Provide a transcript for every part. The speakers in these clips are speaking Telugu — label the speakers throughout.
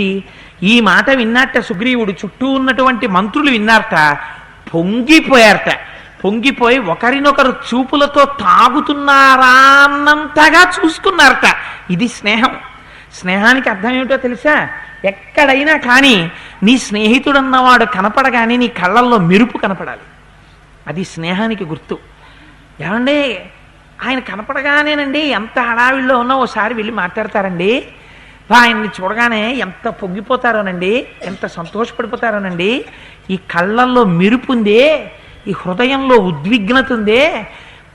Speaker 1: ఏమిటిది? ఈ మాట విన్నట్ట సుగ్రీవుడు. చుట్టూ ఉన్నటువంటి మంత్రులు విన్నారట. పొంగిపోయారట. పొంగిపోయి ఒకరినొకరు చూపులతో తాగుతున్నారా అన్నంతగా చూసుకున్నారట. ఇది స్నేహం. స్నేహానికి అర్థం ఏమిటో తెలుసా? ఎక్కడైనా కానీ నీ స్నేహితుడన్నవాడు కనపడగానే నీ కళ్ళల్లో మెరుపు కనపడాలి. అది స్నేహానికి గుర్తు. ఏమండి? ఆయన కనపడగానేనండి ఎంత హడావిడిలో ఉన్నా ఓసారి వెళ్ళి మాట్లాడతారండి. ఆయన్ని చూడగానే ఎంత పొంగిపోతారోనండి? ఎంత సంతోషపడిపోతారోనండి? ఈ కళ్ళల్లో మెరుపుందే ఈ హృదయంలో ఉద్విగ్నత ఉందే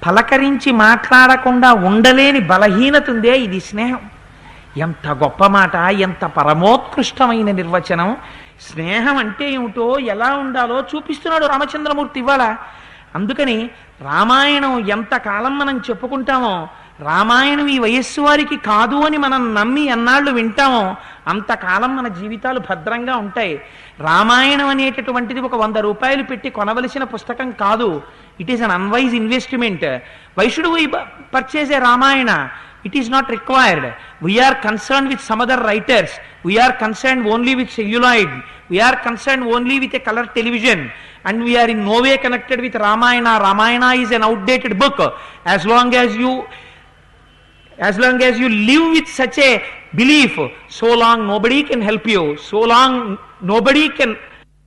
Speaker 1: పలకరించి మాట్లాడకుండా ఉండలేని బలహీనత ఉందే ఇది స్నేహం. ఎంత గొప్ప మాట ఎంత పరమోత్కృష్టమైన నిర్వచనం. స్నేహం అంటే ఏమిటో ఎలా ఉండాలో చూపిస్తున్నాడు రామచంద్రమూర్తి ఇవాళ. అందుకని రామాయణం ఎంత కాలం మనం చెప్పుకుంటామో రామాయణం ఈ వయస్సు వారికి కాదు అని మనం నమ్మి ఎన్నాళ్ళు వింటామో అంతకాలం మన జీవితాలు భద్రంగా ఉంటాయి. రామాయణం అనేటటువంటిది ఒక వంద రూపాయలు పెట్టి కొనవలసిన పుస్తకం కాదు. It is an unwise investment వైశుడు purchase Ramayana. It is not required we are concern with some other writers we are concern only with celluloid we are concern only with a colour television and we are in no way connected with Ramayana Ramayana is an outdated book as long as you as long as you live with such a belief so long nobody can help you. So long nobody can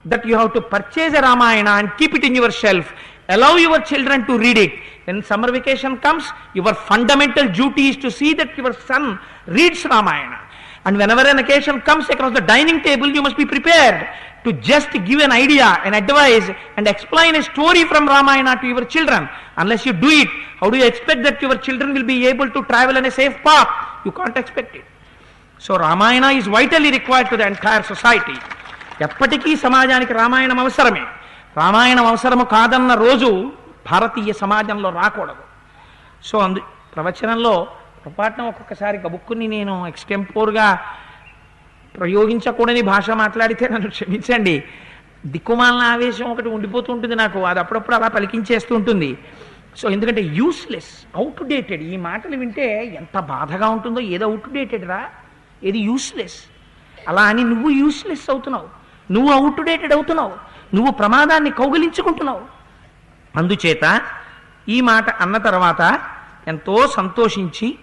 Speaker 1: that you have to purchase a ramayana and keep it in your shelf. Allow your children to read it. When summer vacation comes your fundamental duty is to see that your son reads ramayana. And whenever an occasion comes across the dining table you must be prepared to just give an idea an advice and explain a story from ramayana to your children unless you do it how do you expect that your children will be able to travel in a safe path you can't expect it so Ramayana is vitally required to the entire society ఎప్పటికీ సమాజానికి రామాయణం అవసరమే రామాయణం అవసరము కాదన్న రోజు భారతీయ సమాజంలో రాకూడదు సో అందు ప్రవచనంలో పొరపాటున ఒక్కొక్కసారి గబుక్కుని నేను ఎక్స్టెంపోర్గా ప్రయోగించకూడని భాష మాట్లాడితే నన్ను క్షమించండి. దిక్కుమాలిన ఆవేశం ఒకటి ఉండిపోతూ ఉంటుంది నాకు. అది అప్పుడప్పుడు అలా పలికించేస్తూ ఉంటుంది. సో ఎందుకంటే యూస్లెస్ అవుట్ డేటెడ్ ఈ మాటలు వింటే ఎంత బాధగా ఉంటుందో ఏదో అవుట్ డేటెడ్ రా. ఏది యూస్లెస్ అలా అని నువ్వు యూస్లెస్ అవుతున్నావు. నువ్వు అవుట్ డేటెడ్ అవుతున్నావు. నువ్వు ప్రమాదాన్ని కౌగిలించుకుంటున్నావు. అందుచేత ఈ మాట అన్న తర్వాత ఎంతో సంతోషించి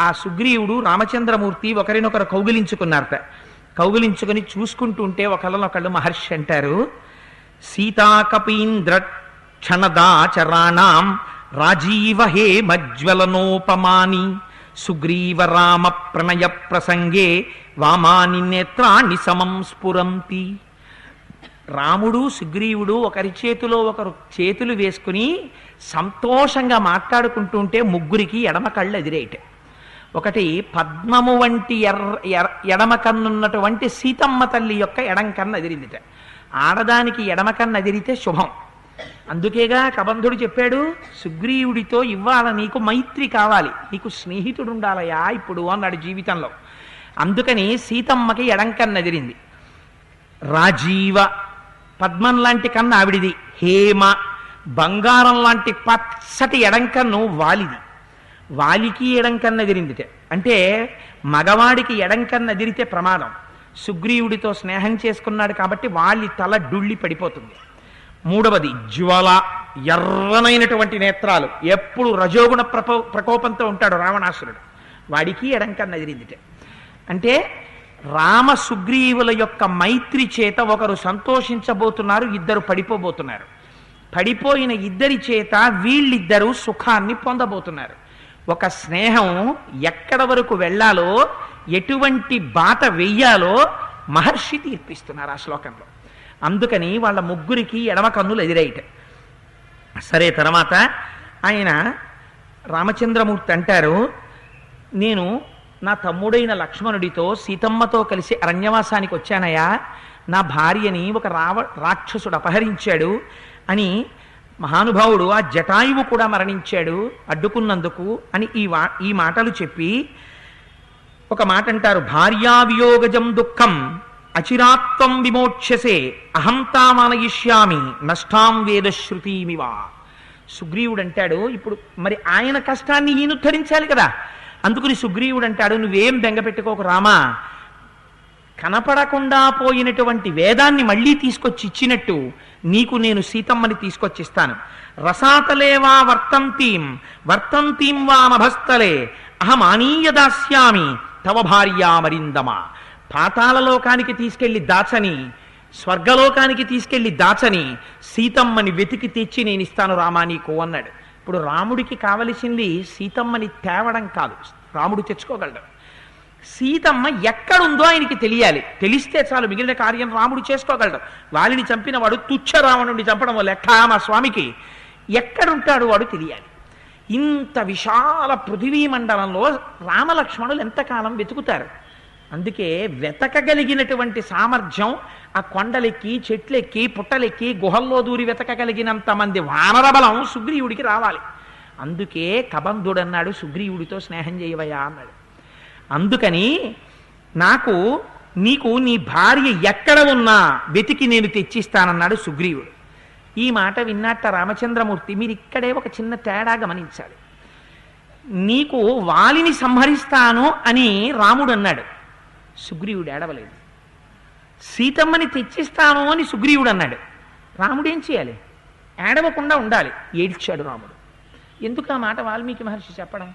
Speaker 1: ఆ సుగ్రీవుడు రామచంద్రమూర్తి ఒకరినొకరు కౌగిలించుకున్నారట. కౌగిలించుకొని చూసుకుంటుంటే ఒకళ్ళనొకళ్ళు మహర్షి అంటారు సీతాకపీంద్ర క్షణదాచరాణం రాజీవ హే మజ్వలనోపమాని సుగ్రీవ రామ ప్రణయ ప్రసంగే వామాని నేత్రాన్ని సమం స్ఫురంతి. రాముడు సుగ్రీవుడు ఒకరి చేతిలో ఒకరు చేతులు వేసుకుని సంతోషంగా మాట్లాడుకుంటుంటే ముగ్గురికి ఎడమ కళ్ళు ఎదిరేయట. ఒకటి పద్మము వంటి ఎర్ర ఎర ఎడమ కన్నున్నటువంటి సీతమ్మ తల్లి యొక్క ఎడం కన్ను ఎదిరిందిట ఆడదానికి ఎడమ కన్ను ఎదిరితే శుభం. అందుకేగా కబంధుడు చెప్పాడు సుగ్రీవుడితో ఇవ్వాల నీకు మైత్రి కావాలి. నీకు స్నేహితుడు ఉండాలయా ఇప్పుడు? అన్నాడు జీవితంలో. అందుకని సీతమ్మకి ఎడం కన్ను ఎదిరింది రాజీవ పద్మం లాంటి కన్ను ఆవిడిది. హేమ బంగారం లాంటి పచ్చటి ఎడంకన్ను వాలిది. వాలికి ఎడంకన్ను ఎదిరిందిట. అంటే మగవాడికి ఎడంకన్ను ఎదిరితే ప్రమాదం. సుగ్రీవుడితో స్నేహం చేసుకున్నాడు కాబట్టి వాలి తల డుళ్ళి పడిపోతుంది. మూడవది జ్వల ఎర్రనైనటువంటి నేత్రాలు. ఎప్పుడు రజోగుణ ప్రపో ప్రకోపంతో ఉంటాడు రావణాసురుడు. వాడికి ఎడంకన్న ఎదిరిందిటే. అంటే రామ సుగ్రీవుల యొక్క మైత్రి చేత ఒకరు సంతోషించబోతున్నారు ఇద్దరు పడిపోబోతున్నారు. పడిపోయిన ఇద్దరి చేత వీళ్ళిద్దరూ సుఖాన్ని పొందబోతున్నారు. ఒక స్నేహం ఎక్కడ వరకు వెళ్ళాలో ఎటువంటి బాట వెయ్యాలో మహర్షి తీర్పిస్తున్నారు ఆ శ్లోకంలో. అందుకని వాళ్ళ ముగ్గురికి ఎడమ కన్నులు ఎదిరేయట సరే తర్వాత ఆయన రామచంద్రమూర్తి అంటారు నేను నా తమ్ముడైన లక్ష్మణుడితో సీతమ్మతో కలిసి అరణ్యవాసానికి వచ్చానయా నా భార్యని ఒక రావ రాక్షసుడు అపహరించాడు అని మహానుభావుడు ఆ జటాయువు కూడా మరణించాడు అడ్డుకున్నందుకు అని ఈ వా ఈ మాటలు చెప్పి ఒక మాట అంటారు భార్యావియోగజం దుఃఖం అచిరాత్వం విమోక్షసే అహంతామానయిష్యామి నష్టాం వేదశ్రుతిమివా. సుగ్రీవుడు అంటాడు ఇప్పుడు మరి ఆయన కష్టాన్ని ఈయన ఉద్ధరించాలి కదా. అందుకని సుగ్రీవుడు అంటాడు నువ్వేం బెంగ పెట్టుకోకు రామా. కనపడకుండా పోయినటువంటి వేదాన్ని మళ్ళీ తీసుకొచ్చి ఇచ్చినట్టు నీకు నేను సీతమ్మని తీసుకొచ్చిస్తాను. రసాతలేవా వర్తంతీం? వర్తంతీం వా నభస్థలే అహమానీయ దాస్యామి. తవ భార్యామరిందమా పాతాళలోకానికి తీసుకెళ్ళి దాచని స్వర్గలోకానికి తీసుకెళ్ళి దాచని సీతమ్మని వెతికి తెచ్చి నేను ఇస్తాను రామా నీకు అన్నాడు. ఇప్పుడు రాముడికి కావలసింది సీతమ్మని తేవడం కాదు. రాముడు తెచ్చుకోగలడు. సీతమ్మ ఎక్కడుందో ఆయనకి తెలియాలి. తెలిస్తే చాలు మిగిలిన కార్యం రాముడు చేసుకోగలడు. వాలిని చంపిన వాడు తుచ్చ రావణుడిని చంపడం వల్ల మా స్వామికి ఎక్కడుంటాడు వాడు తెలియాలి. ఇంత విశాల పృథివీ మండలంలో రామలక్ష్మణులు ఎంతకాలం వెతుకుతారు? అందుకే వెతకగలిగినటువంటి సామర్థ్యం ఆ కొండలెక్కి చెట్లెక్కి పుట్టలెక్కి గుహల్లో దూరి వెతకగలిగినంత మంది వానర బలం సుగ్రీవుడికి రావాలి. అందుకే కబంధుడన్నాడు సుగ్రీవుడితో స్నేహం చేయవయా అన్నాడు. అందుకని నాకు నీకు నీ భార్య ఎక్కడ ఉన్నా వెతికి నేను తెచ్చిస్తానన్నాడు సుగ్రీవుడు. ఈ మాట విన్నట్ట రామచంద్రమూర్తి మీరు ఇక్కడే ఒక చిన్న తేడా గమనించాలి. నీకు వాలిని సంహరిస్తాను అని రాముడు అన్నాడు. సుగ్రీవుడు ఏడవలేదు. సీతమ్మని తెచ్చిస్తాను అని సుగ్రీవుడు అన్నాడు. రాముడు ఏం చేయాలి? ఏడవకుండా ఉండాలి ఏడ్చాడు రాముడు. ఎందుకు ఆ మాట వాల్మీకి మహర్షి చెప్పడం?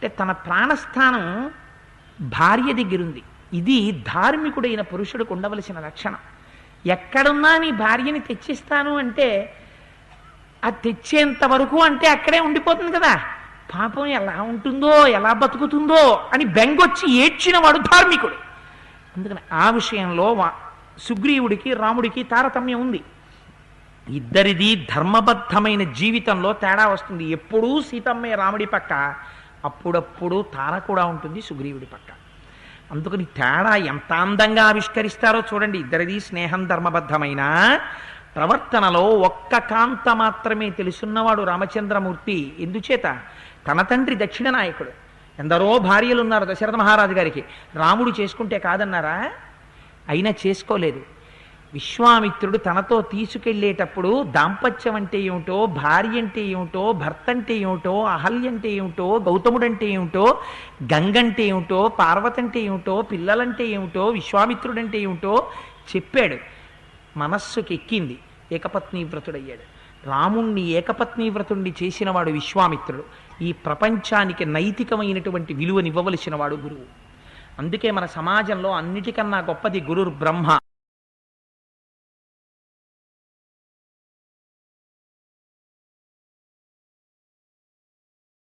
Speaker 1: అంటే తన ప్రాణస్థానం భార్య దగ్గరుంది. ఇది ధార్మికుడైన పురుషుడికి ఉండవలసిన లక్షణం ఎక్కడున్నా నీ భార్యని తెచ్చిస్తాను అంటే అది తెచ్చేంత వరకు అంటే అక్కడే ఉండిపోతుంది కదా. పాపం ఎలా ఉంటుందో ఎలా బతుకుతుందో అని బెంగొచ్చి ఏడ్చిన వాడు ధార్మికుడు. అందుకని ఆ విషయంలో సుగ్రీవుడికి రాముడికి తారతమ్యం ఉంది. ఇద్దరిది ధర్మబద్ధమైన జీవితంలో తేడా వస్తుంది. ఎప్పుడూ సీతమ్మే రాముడి పక్క. అప్పుడప్పుడు తార కూడా ఉంటుంది సుగ్రీవుడి పక్క. అందుకని తేడా ఎంత అందంగా ఆవిష్కరిస్తారో చూడండి. ఇద్దరిది స్నేహం ధర్మబద్ధమైన ప్రవర్తనలో ఒక్క కాంత మాత్రమే తెలుసున్నవాడు రామచంద్రమూర్తి. ఎందుచేత? తన తండ్రి దక్షిణ నాయకుడు. ఎందరో భార్యలు ఉన్నారు దశరథ మహారాజు గారికి. రాముడు చేసుకుంటే కాదన్నారా? అయినా చేసుకోలేదు. విశ్వామిత్రుడు తనతో తీసుకెళ్ళేటప్పుడు దాంపత్యం అంటే ఏమిటో భార్య అంటే ఏమిటో భర్త అంటే ఏమిటో అహల్య అంటే ఏమిటో గౌతముడు అంటే ఏమిటో గంగంటే ఏమిటో పార్వతంటే ఏమిటో పిల్లలంటే ఏమిటో విశ్వామిత్రుడు అంటే ఏమిటో చెప్పాడు. మనస్సుకి ఎక్కింది. ఏకపత్ని వ్రతుడయ్యాడు. రాముణ్ణి ఏకపత్ని వ్రతుణ్ణి చేసినవాడు విశ్వామిత్రుడు. ఈ ప్రపంచానికి నైతికమైనటువంటి విలువనివ్వవలసిన వాడు గురువు. అందుకే మన సమాజంలో అన్నిటికన్నా గొప్పది గురుర్ బ్రహ్మ